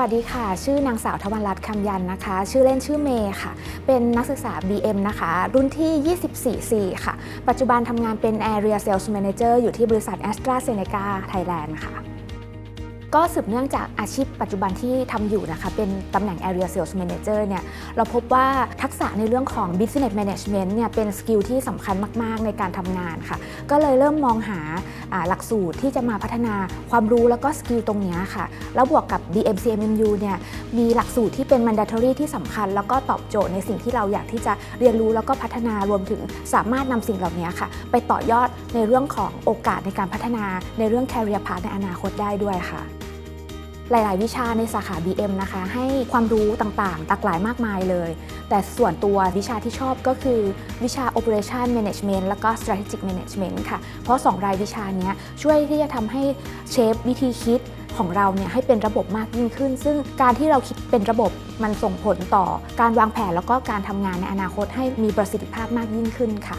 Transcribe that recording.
วัสดีค่ะ ชื่อนางสาวทวันรัตน์คำยันนะคะ ชื่อเล่นชื่อเมย์ค่ะ เป็นนักศึกษา BM นะคะ รุ่นที่ 24 4ค่ะ ปัจจุบันทำงานเป็น Area Sales Manager อยู่ที่บริษัท a s t r a z เซ e c a Thailand ค่ะ ก็สืบเนื่องจากอาชีพปัจจุบันที่ทำอยู่นะคะ เป็นตำแหน่ง Area Sales Manager เนี่ยเราพบว่าทักษะในเรื่องของ Business Management เนี่ยเป็นสกิลที่สำคัญมาก ๆ ในการทำงานค่ะ ก็เลยเริ่มมองหาหลักสูตรที่จะมาพัฒนาความรู้แล้วก็สกิลตรงนี้ค่ะ แล้วบวกกับ BMCMMU เนี่ยมีหลักสูตรที่เป็น mandatory ที่สำคัญ แล้วก็ตอบโจทย์ในสิ่งที่เราอยากที่จะเรียนรู้แล้วก็พัฒนารวมถึงสามารถนำสิ่งเหล่านี้ค่ะ ไปต่อยอดในเรื่องของโอกาสในการพัฒนาในเรื่อง career path ในอนาคตได้ด้วยค่ะ หลาย ๆ วิชาในสาขา BM นะคะ ให้ความรู้ต่างๆหลากหลายมากมายเลย แต่ส่วนตัววิชาที่ชอบก็คือวิชา Operation Management แล้วก็ Strategic Management ค่ะ เพราะ 2 รายวิชานี้ช่วยที่จะทำให้เชฟวิธีคิดของเราเนี่ยให้เป็นระบบมากยิ่งขึ้น ซึ่งการที่เราคิดเป็นระบบมันส่งผลต่อการวางแผนแล้วก็การทำงานในอนาคตให้มีประสิทธิภาพมากยิ่งขึ้นค่ะ